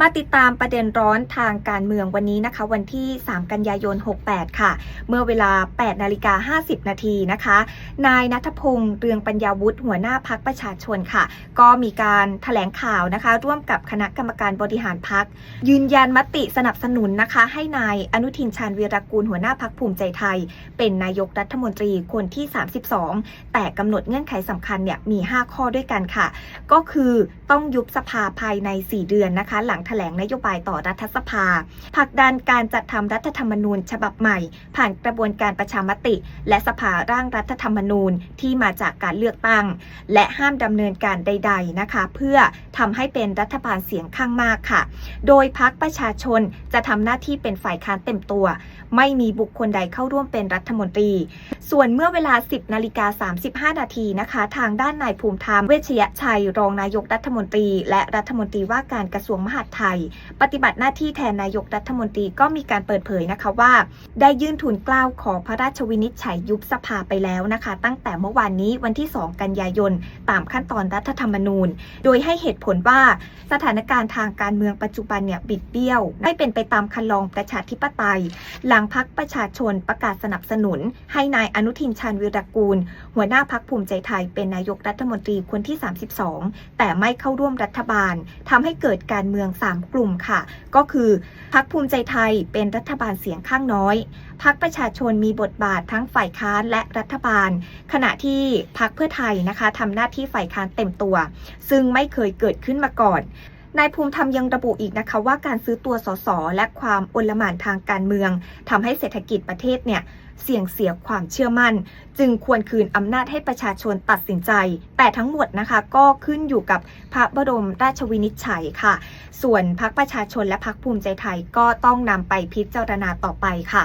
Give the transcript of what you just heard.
มาติดตามประเด็นร้อนทางการเมืองวันนี้นะคะ วันที่ 3 กันยายน 68 ค่ะ เมื่อเวลา 8 นาฬิกา 50 นาทีนะคะ นายนัทพงษ์เรืองปัญญาวุฒิหัวหน้าพักประชาชนค่ะ ก็มีการถแถลงข่าวนะคะ ร่วมกับคณะกรรมการบริหารพัก ยืนยันมติสนับสนุนนะคะ ให้นายอนุทินชาญวีรกูลหัวหน้าพักภูมิใจไทย เป็นนายกรัฐมนตรีคนที่ 32 แต่กำหนดเงื่อนไขสำคัญเนี่ยมี 5 ข้อด้วยกันค่ะ ก็คือต้องยุบสภาภายใน 4 เดือนนะคะ หลังถลงนโยบายต่อรัฐสภาผลักดันการจัดทำรัฐธรรมนูญ ฉบับใหม่ ผ่านกระบวนการประชามติ และสภาร่างรัฐธรรมนูญที่มาจากการเลือกตั้ง และห้ามดำเนินการใด ๆนะคะ เพื่อทำให้เป็นรัฐบาลเสียงข้างมากค่ะ โดยพักประชาชนจะทำหน้าที่เป็นฝ่ายค้านเต็มตัว ไม่มีบุคคลใดเข้าร่วมเป็นรัฐมนตรี ส่วนเมื่อเวลา 10นาฬิกา35 นาทีนะคะ ทางด้านนายภูมิธรรมเวชยชัย รองนายกรัฐมนตรี และรัฐมนตรีว่าการกระทรวงมหาดไทย ปฏิบัติหน้าที่แทนนายกรัฐมนตรีก็มีการเปิดเผยนะคะว่า ได้ยื่นทุนกล้าวขอพระราชวินิจฉัยยุบสภาไปแล้วนะคะ ตั้งแต่เมื่อวานนี้วันที่ 2 กันยายน ตามขั้นตอนรัฐธรรมนูญ โดยให้เหตุผลว่าสถานการณ์ทางการเมืองปัจจุบันเนี่ยบิดเบี้ยว ไม่เป็นไปตามคันลองประชาธิปไตย หลังพักประชาชนประกาศสนับสนุน ให้นายอนุทินชาญวิรกูล หัวหน้าพักภูมิใจไทยเป็นนายกรัฐมนตรีคนที่ 32 แต่ไม่เข้าร่วมรัฐบาลทำให้เกิดการเมือง3 กลุ่มค่ะ ก็คือพักภูมิใจไทยเป็นรัฐบาลเสียงข้างน้อยพักประชาชนมีบทบาททั้งฝ่ายค้านและรัฐบาล ขณะที่พักเพื่อไทยนะคะทำหน้าที่ฝ่ายค้านเต็มตัว ซึ่งไม่เคยเกิดขึ้นมาก่อน นายภูมิธรรมยังระบุอีกนะคะว่าการซื้อตัวสสและความอลหม่านทางการเมืองทำให้เศรษฐกิจประเทศเนี่ยเสี่ยงเสียความเชื่อมั่น จึงควรคืนอำนาจให้ประชาชนตัดสินใจ แต่ทั้งหมดนะคะก็ขึ้นอยู่กับพระบรมราชวินิจฉัยค่ะ ส่วนพักประชาชนและพักภูมิใจไทยก็ต้องนำไปพิจารณาต่อไปค่ะ